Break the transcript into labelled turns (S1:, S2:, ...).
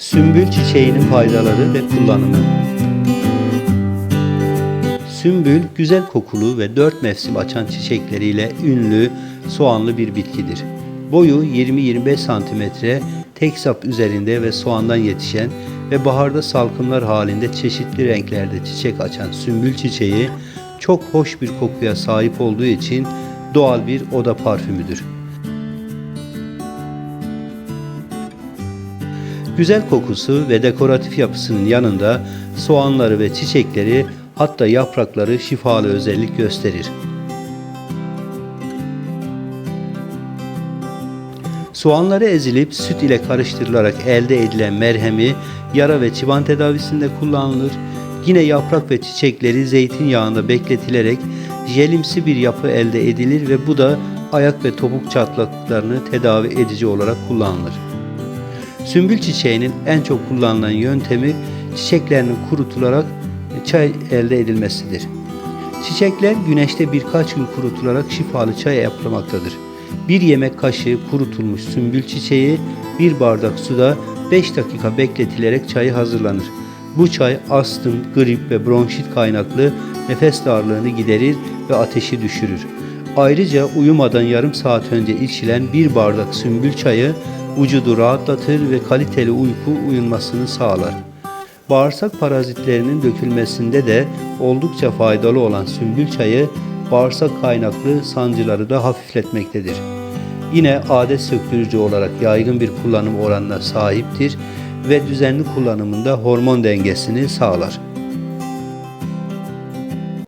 S1: Sümbül çiçeğinin faydaları ve kullanımı. Sümbül güzel kokulu ve dört mevsim açan çiçekleriyle ünlü soğanlı bir bitkidir. Boyu 20-25 santimetre, tek sap üzerinde ve soğandan yetişen ve baharda salkımlar halinde çeşitli renklerde çiçek açan sümbül çiçeği çok hoş bir kokuya sahip olduğu için doğal bir oda parfümüdür. Güzel kokusu ve dekoratif yapısının yanında soğanları ve çiçekleri hatta yaprakları şifalı özellik gösterir. Soğanları ezilip süt ile karıştırılarak elde edilen merhemi yara ve çıban tedavisinde kullanılır. Yine yaprak ve çiçekleri zeytinyağında bekletilerek jelimsi bir yapı elde edilir ve bu da ayak ve topuk çatlaklarını tedavi edici olarak kullanılır. Sümbül çiçeğinin en çok kullanılan yöntemi çiçeklerinin kurutularak çay elde edilmesidir. Çiçekler güneşte birkaç gün kurutularak şifalı çay yapılmaktadır. Bir yemek kaşığı kurutulmuş sümbül çiçeği bir bardak suda 5 dakika bekletilerek çayı hazırlanır. Bu çay astım, grip ve bronşit kaynaklı nefes darlığını giderir ve ateşi düşürür. Ayrıca uyumadan yarım saat önce içilen bir bardak sümbül çayı vücudu rahatlatır ve kaliteli uyku uyunmasını sağlar. Bağırsak parazitlerinin dökülmesinde de oldukça faydalı olan sümbül çayı bağırsak kaynaklı sancıları da hafifletmektedir. Yine adet söktürücü olarak yaygın bir kullanım oranına sahiptir ve düzenli kullanımında hormon dengesini sağlar.